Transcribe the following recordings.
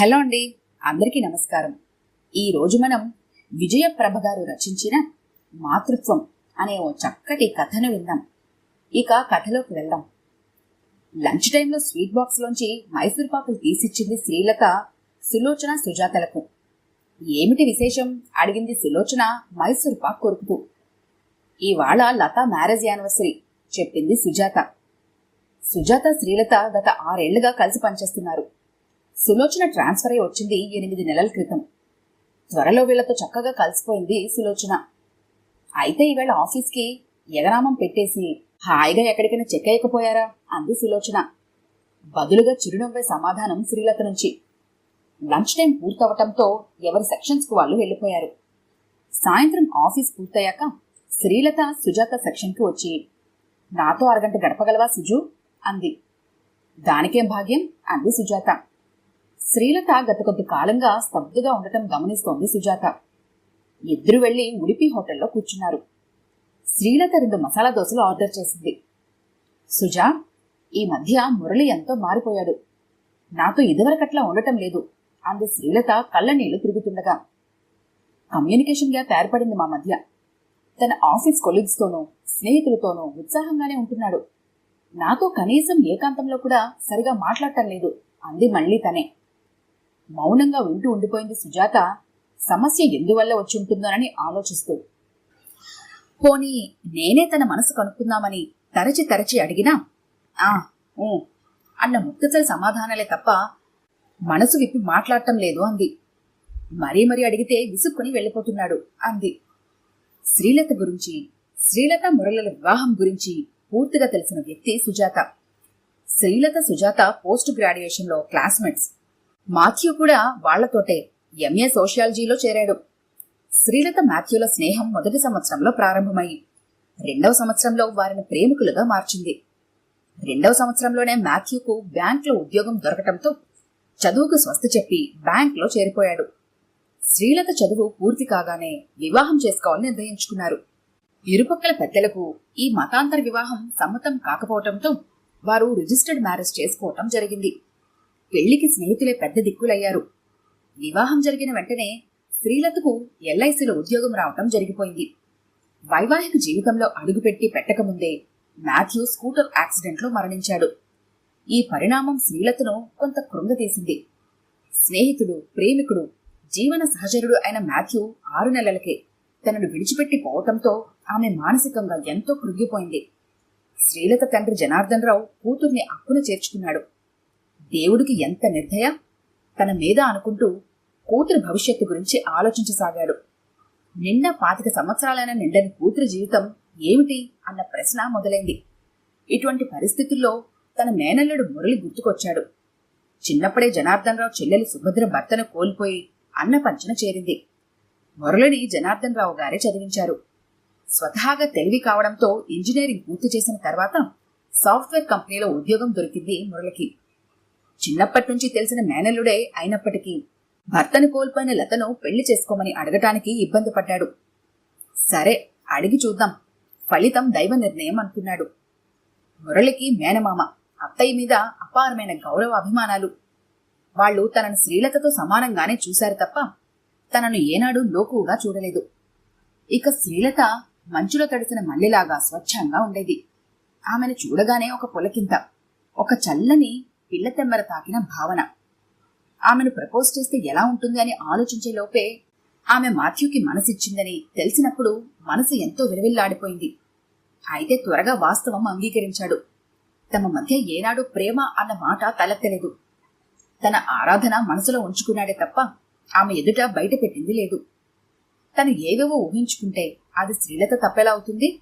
Hello అండి అందరికీ నమస్కారం. ఈరోజు మనం విజయప్రభ గారు రచించిన మాతృత్వం అనే ఓ చక్కటి కథను విందాం. ఇక కథలోకి వెళ్దాం. లంచ్ టైంలో స్వీట్ బాక్స్లోంచి మైసూర్ పాకులు తీసిచ్చింది శ్రీలత సులోచన సుజాతలకు. ఏమిటి విశేషం? అడిగింది సులోచన మైసూర్ పాక్ కొరుకుతూ ఇవాళ లత మ్యారేజ్ యానివర్సరీ చెప్పింది సుజాత. సుజాత శ్రీలత గత ఆరేళ్ళుగా కలిసి పనిచేస్తున్నారు. సులోచన ట్రాన్స్ఫర్ అయి వచ్చింది ఎనిమిది నెలల క్రితం. త్వరలో వీళ్ళతో చక్కగా కలిసిపోయింది సులోచన. అయితే ఈవేళ ఆఫీస్కి ఎగరామం పెట్టేసి హాయిగా ఎక్కడికైనా చెక్ అయ్యకపోయారా? అంది సులోచన. బదులుగా చిరునవ్వే సమాధానం శ్రీలత నుంచి. లంచ్ టైం పూర్తవటంతో ఎవరి సెక్షన్స్కు వాళ్ళు వెళ్ళిపోయారు. సాయంత్రం ఆఫీస్ పూర్తయ్యాక శ్రీలత సుజాత సెక్షన్కి వచ్చి నాతో అరగంట గడపగలవా సుజు? అంది. దానికేం భాగ్యం? అంది సుజాత. శ్రీలత గత కొద్ది కాలంగా స్తబ్దుగా ఉండటం గమనిస్తోంది సుజాత. ఇద్దరు వెళ్ళి ఉడిపి హోటల్లో కూర్చున్నారు. శ్రీలత రెండు మసాలా దోశలు ఆర్డర్ చేసింది. సుజా ఈ మధ్య మురళి ఎంతో మారిపోయాడు. నాతో ఇదివరకట్లా ఉండటం లేదు అంది శ్రీలత కళ్ళనీళ్ళు తిరుగుతుండగా. కమ్యూనికేషన్ గ్యాప్ ఏర్పడింది మా మధ్య. తన ఆఫీస్ కొలీగ్స్తోనూ స్నేహితులతోనూ ఉత్సాహంగానే ఉంటున్నాడు. నాతో కనీసం ఏకాంతంలో కూడా సరిగా మాట్లాడటం లేదు అంది మళ్ళీ తనే. మౌనంగా వింటూ ఉండిపోయింది సుజాత. సమస్య ఎందువల్ల వచ్చి ఉంటుందోనని ఆలోచిస్తూ. పోనీ నేనే తన మనసు కనుక్కుందామని తరచి తరచి అడిగినా ఆ ఊ అన్న ముక్తసరి సమాధానాలే తప్ప మనసు విప్పి మాట్లాడటం లేదు అంది. మరీ మరీ అడిగితే విసుక్కుని వెళ్ళిపోతున్నాడు అంది. శ్రీలత గురించి శ్రీలత మురళల వివాహం గురించి పూర్తిగా తెలిసిన వ్యక్తి సుజాత. శ్రీలత సుజాత పోస్ట్ గ్రాడ్యుయేషన్లో క్లాస్మేట్స్. మాథ్యూ కూడా వాళ్ళతోటే. ఎంఏ సోషియాలజీలో చేరాడు. శ్రీలత మాథ్యూల స్నేహం మొదటి సంవత్సరంలో ప్రారంభమై రెండవ సంవత్సరంలో వారిని ప్రేమికులుగా మార్చింది. రెండవ సంవత్సరంలోనే మాథ్యూకు బ్యాంక్లో ఉద్యోగం దొరకటంతో చదువుకు స్వస్తి చెప్పి బ్యాంక్లో చేరిపోయాడు. శ్రీలత చదువు పూర్తి కాగానే వివాహం చేసుకోవాలని నిర్ణయించుకున్నారు. ఇరుపక్కల పెద్దలకు ఈ మతాంతర వివాహం సమ్మతం కాకపోవటంతో వారు రిజిస్టర్డ్ మ్యారేజ్ చేసుకోవటం జరిగింది. పెళ్ళికి స్నేహితులే పెద్ద దిక్కులయ్యారు. వివాహం జరిగిన వెంటనే శ్రీలతకు ఎల్ఐసిలో ఉద్యోగం రావటం జరిగిపోయింది. వైవాహిక జీవితంలో అడుగుపెట్టి పెట్టకముందే మాథ్యూ స్కూటర్ యాక్సిడెంట్లో మరణించాడు. ఈ పరిణామం శ్రీలతను కొంత కృంగతీసింది స్నేహితుడు ప్రేమికుడు జీవన సహచరుడు అయిన మాథ్యూ ఆరు నెలలకే తనను విడిచిపెట్టి పోవటంతో ఆమె మానసికంగా ఎంతో కృంగిపోయింది. శ్రీలత తండ్రి జనార్దన్ రావు కూతుర్ని అక్కున చేర్చుకున్నాడు. దేవుడికి ఎంత నిర్దయ తన మీద అనుకుంటూ కూతురు భవిష్యత్తు గురించి ఆలోచించసాగాడు. నిన్న పాతిక సంవత్సరాలైన నిండని కూతురి జీవితం ఏమిటి అన్న ప్రశ్న మొదలైంది. ఇటువంటి పరిస్థితుల్లో తన మేనల్లుడు మురళి గుర్తుకొచ్చాడు. చిన్నప్పుడే జనార్దన్ రావు చెల్లెలు సుభద్ర భర్తను కోల్పోయి అన్న పంచన చేరింది. మురళిని జనార్దన్ రావు గారే చదివించారు. స్వతహాగా తెలివి కావడంతో ఇంజనీరింగ్ పూర్తి చేసిన తర్వాత సాఫ్ట్వేర్ కంపెనీలో ఉద్యోగం దొరికింది మురళికి. చిన్నప్పటి నుంచి తెలిసిన మేనల్లుడే అయినప్పటికీ భర్తను కోల్పోయిన లతను పెళ్ళి చేసుకోమని అడగటానికి ఇబ్బంది పడ్డాడు. సరే అడిగి చూద్దాం. ఫలితం దైవ నిర్ణయం అనుకున్నాడు. మురళికి మేనమామ అత్తయ్య మీద అపారమైన గౌరవ అభిమానాలు. వాళ్ళు తనను శ్రీలతతో సమానంగానే చూశారు తప్ప తనను ఏనాడు లోకువుగా చూడలేదు. ఇక శ్రీలత మంచులో తడిసిన మల్లెలాగా స్వచ్ఛంగా ఉండేది. ఆమెను చూడగానే ఒక పులకింత ఒక చల్లని పిల్లతెమ్మర తాకిన భావన. ఆమెను ప్రపోజ్ చేస్తే ఎలా ఉంటుంది అని ఆలోచించే లోపే ఆమె మాథ్యూకి మనసిచ్చిందని తెలిసినప్పుడు మనసు ఎంతో విరవిల్లాడిపోయింది అయితే త్వరగా వాస్తవం అంగీకరించాడు. తమ మధ్య ఏనాడు ప్రేమ అన్న మాట తలెత్తలేదు. తన ఆరాధన మనసులో ఉంచుకున్నాడే తప్ప ఆమె ఎదుట బయట పెట్టింది లేదు. తను ఏవేవో ఊహించుకుంటే అది శ్రీలత తప్పెలా అవుతుంది?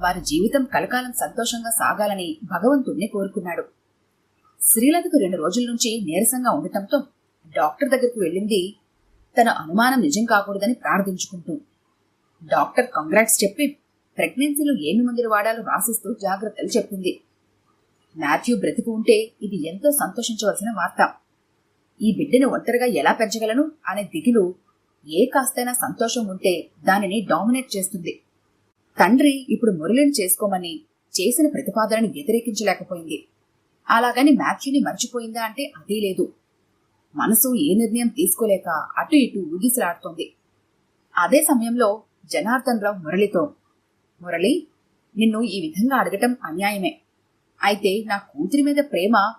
వారి జీవితం కలకాలం సంతోషంగా సాగాలని భగవంతుణ్ణి కోరుకున్నాడు. శ్రీలతకు రెండు రోజుల నుంచి నీరసంగా ఉండటంతో డాక్టర్ దగ్గరకు వెళ్ళింది. తన అనుమానం నిజం కాకూడదని ప్రార్థించుకుంటూ. డాక్టర్ కంగ్రాట్స్ చెప్పి ప్రెగ్నెన్సీలో ఏమి మందులు వాడాలో రాసిస్తూ జాగ్రత్తలు చెప్పింది. మాథ్యూ బ్రతికి ఉంటే ఇది ఎంతో సంతోషించవలసిన వార్త. ఈ బిడ్డను ఒంటరిగా ఎలా పెంచగలను? అనే దిగులు ఏ కాస్తైనా సంతోషం ఉంటే దానిని డామినేట్ చేస్తుంది. తండ్రి ఇప్పుడు మురళిని చేసుకోమని చేసిన ప్రతిపాదనని వ్యతిరేకించలేకపోయింది. అలాగని మాథ్యూని మర్చిపోయిందా అంటే అదే లేదు. మనసు ఏ నిర్ణయం తీసుకోలేక అటు ఇటు ఊగిసలాడుతోంది. అదే సమయంలో జనార్దన్ రావు మురళితో మురళి నిన్ను ఈ విధంగా అడగటం అన్యాయమే. అయితే నా కూతురి మీద ప్రేమ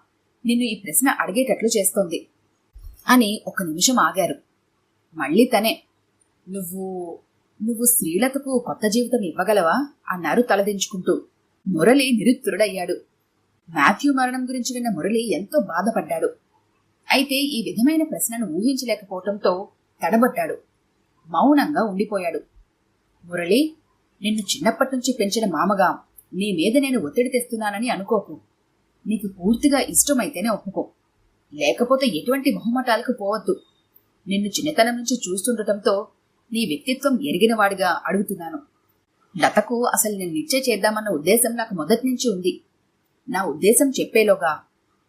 నిన్ను ఈ ప్రశ్న అడిగేటట్లు చేస్తోంది అని ఒక నిమిషం ఆగారు. మళ్ళీ తనే. నువ్వు నువ్వు స్త్రీలతకు కొత్త జీవితం ఇవ్వగలవా? అన్నారు తలదించుకుంటూ. మురళి నిరుత్తురుడయ్యాడు. మాథ్యూ మరణం గురించి విన్న మురళి ఎంతో బాధపడ్డాడు. అయితే ఈ విధమైన ప్రశ్నను ఊహించలేకపోవటంతో తడబడ్డాడు. మౌనంగా ఉండిపోయాడు. మురళి నిన్ను చిన్నప్పటి నుంచి పెంచిన మామగా నీ మీద నేను ఒత్తిడి తెస్తున్నానని అనుకోకు. నీకు పూర్తిగా ఇష్టమైతేనే ఒప్పుకో. లేకపోతే ఎటువంటి మొహమాటాలకు పోవద్దు. నిన్ను చిన్నతనం నుంచి చూస్తుండటంతో నీ వ్యక్తిత్వం ఎరిగినవాడిగా అడుగుతున్నాను. లతకు అసలు నేను నిచ్చే చేద్దామన్న ఉద్దేశం నాకు మొదటి నుంచి ఉంది. నా ఉద్దేశం చెప్పేలోగా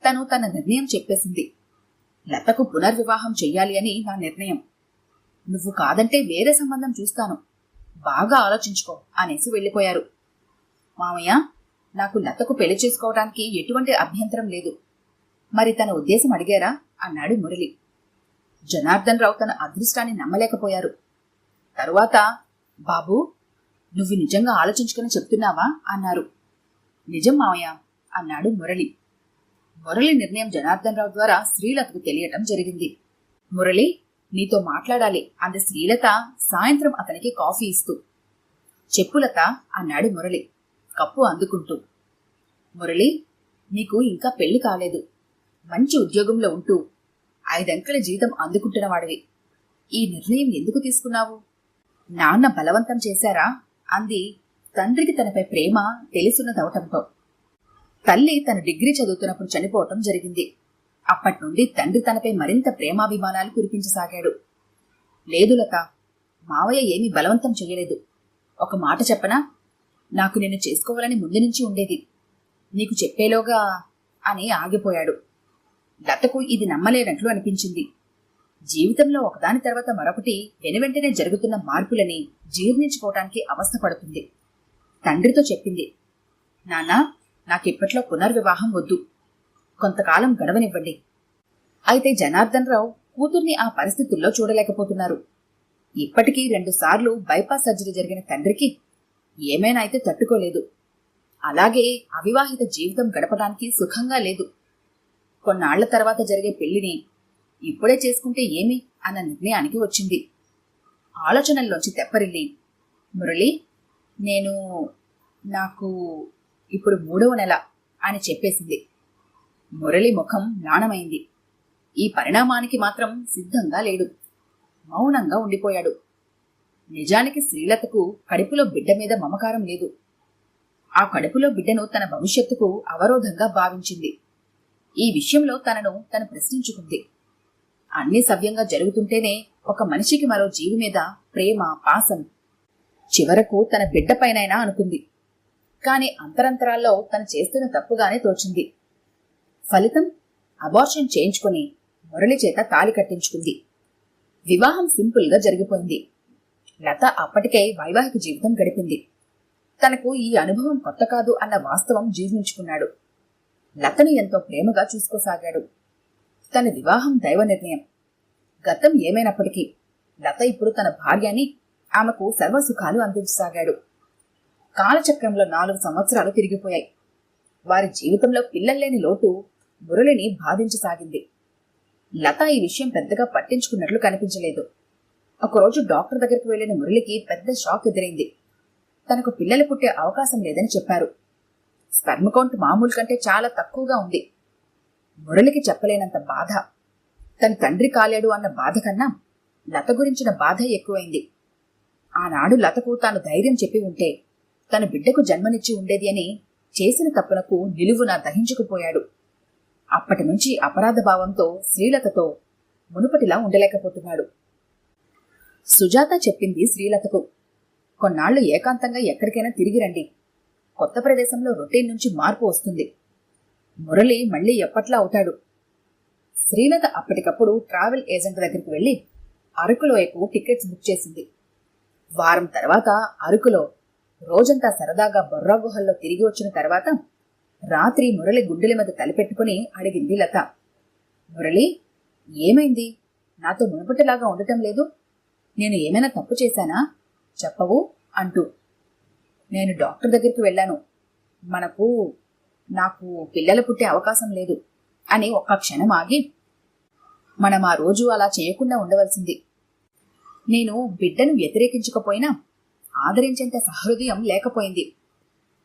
తను తన నిర్ణయం చెప్పేసింది. లతకు పునర్వివాహం చెయ్యాలి అని నా నిర్ణయం. నువ్వు కాదంటే వేరే సంబంధం చూస్తాను. బాగా ఆలోచించుకో అనేసి వెళ్ళిపోయారు. మామయ్య నాకు లతకు పెళ్ళి చేసుకోవడానికి ఎటువంటి అభ్యంతరం లేదు. మరి తన ఉద్దేశం అడిగారా? అన్నాడు మురళి. జనార్దన్ రావు తన అదృష్టాన్ని నమ్మలేకపోయారు. తరువాత బాబు నువ్వు నిజంగా ఆలోచించుకుని చెప్తున్నావా? అన్నారు. నిజం మావయ్య అన్నాడు మురళి. మురళి నిర్ణయం జనార్దన్ రావు ద్వారా శ్రీలతకు తెలియటం జరిగింది. మురళి నీతో మాట్లాడాలి. అంది శ్రీలత సాయంత్రం అతనికి కాఫీ ఇస్తూ. చెప్పులత అన్నాడు మురళి. కప్పు అందుకుంటూ. మురళి నీకు ఇంకా పెళ్ళి కాలేదు. మంచి ఉద్యోగంలో ఉంటూ ఐదంకెల జీతం అందుకుంటున్న వాడివి. ఈ నిర్ణయం ఎందుకు తీసుకున్నావు? నాన్న బలవంతం చేశారా? అంది తండ్రికి తనపై ప్రేమ తెలుసున్నదవటంతో తల్లి తన డిగ్రీ చదువుతున్నప్పుడు చనిపోవటం జరిగింది. అప్పటి నుండి తండ్రి తనపై మరింత ప్రేమాభిమానాలు కురిపించసాగాడు. లేదు లత మావయ్య ఏమీ బలవంతం చేయలేదు. ఒక మాట చెప్పనా? నాకు నిన్ను చేసుకోవాలని ముందు నుంచి ఉండేది. నీకు చెప్పేలోగా అని ఆగిపోయాడు. లతకు ఇది నమ్మలేనట్లు అనిపించింది. జీవితంలో ఒకదాని తర్వాత మరొకటి వెనువెంటనే జరుగుతున్న మార్పులని జీర్ణించుకోవటానికి అవస్థపడుతుంది. తండ్రితో చెప్పింది నానా నాకిప్పట్లో పునర్వివాహం వద్దు. కొంతకాలం గడవనివ్వండి. అయితే జనార్దన్ రావు కూతుర్ని ఆ పరిస్థితుల్లో చూడలేకపోతున్నారు. ఇప్పటికీ రెండుసార్లు బైపాస్ సర్జరీ జరిగిన తండ్రికి ఏమైనా అయితే తట్టుకోలేదు. అలాగే అవివాహిత జీవితం గడపడానికి సుఖంగా లేదు. కొన్నాళ్ళ తర్వాత జరిగే పెళ్ళిని ఇప్పుడే చేసుకుంటే ఏమి అన్న నిర్ణయానికి వచ్చింది. ఆలోచనల్లోంచి తెప్పరిల్లి మురళి నేను నాకు ఇప్పుడు మూడవ నెల అని చెప్పేసింది. మురళి ముఖం నాణమైంది ఈ పరిణామానికి మాత్రం సిద్ధంగా లేడు. మౌనంగా ఉండిపోయాడు. నిజానికి శ్రీలతకు కడుపులో బిడ్డ మీద మమకారం లేదు. ఆ కడుపులో బిడ్డను తన భవిష్యత్తుకు అవరోధంగా భావించింది. ఈ విషయంలో తనను తను ప్రశ్నించుకుంది. అన్ని సవ్యంగా జరుగుతుంటేనే ఒక మనిషికి మరో జీవి మీద ప్రేమ పాసం చివరకు తన బిడ్డపైనైనా అనుకుంది. కాని అంతరంతరాల్లో తను చేస్తున్న తప్పుగానే తోచింది. ఫలితం అబార్షన్ చేయించుకుని మురళి చేత తాలి కట్టించుకుంది. వివాహం సింపుల్గా జరిగిపోయింది. లత అప్పటికే వైవాహిక జీవితం గడిపింది. తనకు ఈ అనుభవం కొత్త కాదు అన్న వాస్తవం జీర్ణించుకున్నాడు. లతని ఎంతో ప్రేమగా చూసుకోసాగాడు. తన వివాహం దైవ నిర్ణయం. గతం ఏమైనప్పటికీ లత ఇప్పుడు తన భార్యని ఆమెకు సర్వసుఖాలు అందించసాగాడు. కాలచక్రంలో నాలుగు సంవత్సరాలు తిరిగిపోయాయి. వారి జీవితంలో పిల్లల్లేని లోటు మురళిని బాధించసాగింది. లత ఈ విషయం పెద్దగా పట్టించుకున్నట్లు కనిపించలేదు. ఒకరోజు డాక్టర్ దగ్గరికి వెళ్ళిన మురళికి పెద్ద షాక్ ఎదురైంది. తనకు పిల్లలు పుట్టే అవకాశం లేదని చెప్పారు. స్పెర్మ్ కౌంట్ మామూలు కంటే చాలా తక్కువగా ఉంది. మురళికి చెప్పలేనంత బాధ. తన తండ్రి కాలేడు అన్న బాధ కన్నా లత గురించిన బాధ ఎక్కువైంది. ఆనాడు లతకు తాను ధైర్యం చెప్పి ఉంటే తన బిడ్డకు జన్మనిచ్చి ఉండేది అని చేసిన తప్పునకు నిలువున దహించుకుపోయాడు. అప్పటి నుంచి అపరాధ భావంతో శ్రీలతతో మునుపటిలా ఉండలేకపోతున్నాడు. సుజాత చెప్పింది శ్రీలతకు కొన్నాళ్ళు ఏకాంతంగా ఎక్కడికైనా తిరిగి రండి. కొత్త ప్రదేశంలో రొటీన్ నుంచి మార్పు వస్తుంది. మురళి మళ్ళీ ఎప్పట్లా అవుతాడు? శ్రీలత అప్పటికప్పుడు ట్రావెల్ ఏజెంట్ దగ్గరికి వెళ్ళి అరకులోయకు టికెట్స్ బుక్ చేసింది. వారం తర్వాత అరకులో రోజంతా సరదాగా బొర్రా గుహల్లో తిరిగి వచ్చిన తర్వాత రాత్రి మురళి గుండెల మీద తలపెట్టుకుని అడిగింది లత. మురళి ఏమైంది? నాతో మునుపటిలాగా ఉండటం లేదు. నేను ఏమైనా తప్పు చేశానా? చెప్పవు అంటూ. నేను డాక్టర్ దగ్గరికి వెళ్ళాను. మనకు నాకు పిల్లలు పుట్టే అవకాశం లేదు అని ఒక్క క్షణం ఆగి మనం ఆ రోజు అలా చేయకుండా ఉండవలసింది. నేను బిడ్డను వ్యతిరేకించకపోయినా ఆదరించేంత సహృదయం లేకపోయింది.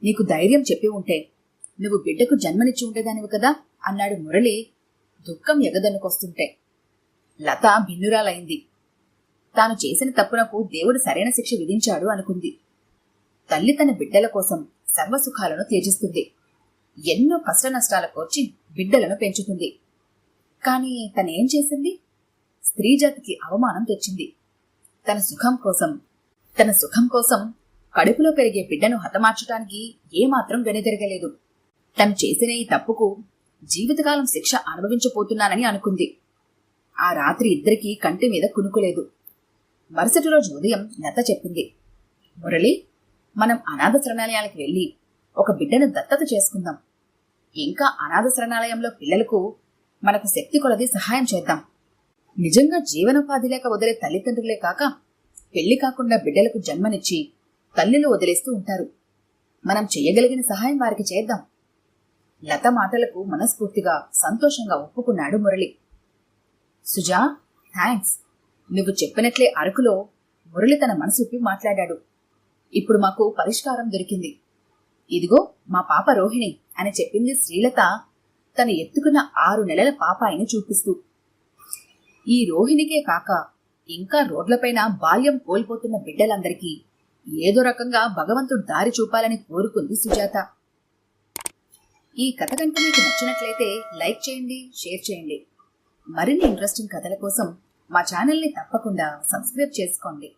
నీకు ధైర్యం చెప్పి ఉంటే నువ్వు బిడ్డకు జన్మనిచ్చి ఉండేదానివి కదా? అన్నాడు మురళి దుఃఖం ఎగదన్నుకొస్తుంటే లత భిన్నురాలైంది. తాను చేసిన తప్పునకు దేవుడు సరైన శిక్ష విధించాడు అనుకుంది. తల్లి తన బిడ్డల కోసం సర్వసుఖాలను త్యజిస్తుంది. ఎన్నో కష్ట నష్టాల కోర్చి బిడ్డలను పెంచుతుంది. కాని తనేం చేసింది? స్త్రీజాతికి అవమానం తెచ్చింది. తన సుఖం కోసం తన సుఖం కోసం కడుపులో పెరిగే బిడ్డను హతమార్చటానికి ఏమాత్రం వెనుదిరగలేదు. తను చేసిన ఈ తప్పుకు జీవితకాలం శిక్ష అనుభవించబోతున్నానని అనుకుంది. ఆ రాత్రి ఇద్దరికీ కంటి మీద కునుకులేదు. మరుసటి రోజు ఉదయం లత చెప్పింది మురళి మనం అనాథ శరణాలయాలకు వెళ్ళి ఒక బిడ్డను దత్తత చేసుకుందాం. ఇంకా అనాథ శరణాలయంలో పిల్లలకు మనకు శక్తి కొలది సహాయం చేద్దాం. నిజంగా జీవనోపాధి లేక వదిలే తల్లిదండ్రులే కాక పెళ్ళి కాకుండా బిడ్డలకు జన్మనిచ్చి తల్లిలో వదిలేస్తూ ఉంటారు. మనం చెయ్యగలిగిన సహాయం వారికి చేద్దాం. లత మాటలకు మనస్ఫూర్తిగా సంతోషంగా ఒప్పుకున్నాడు మురళి. సుజా థ్యాంక్స్ నువ్వు చెప్పినట్లే అరకులో మురళి తన మనసుప్పి మాట్లాడాడు. ఇప్పుడు మాకు పరిష్కారం దొరికింది. ఇదిగో మా పాప రోహిణి అని చెప్పింది శ్రీలత తను ఎత్తుకున్న ఆరు నెలల పాపాయిని చూపిస్తూ. ఈ రోహిణికే కాక ఇంకా రోడ్లపైన బాల్యం కోల్పోతున్న బిడ్డలందరికీ ఏదో రకంగా భగవంతుడు దారి చూపాలని కోరుకుంది సుజాత. ఈ కథ కనుక మీకు నచ్చినట్లయితే లైక్ చేయండి షేర్ చేయండి. మరిన్ని ఇంట్రెస్టింగ్ కథల కోసం మా ఛానల్ని తప్పకుండా సబ్స్క్రైబ్ చేసుకోండి.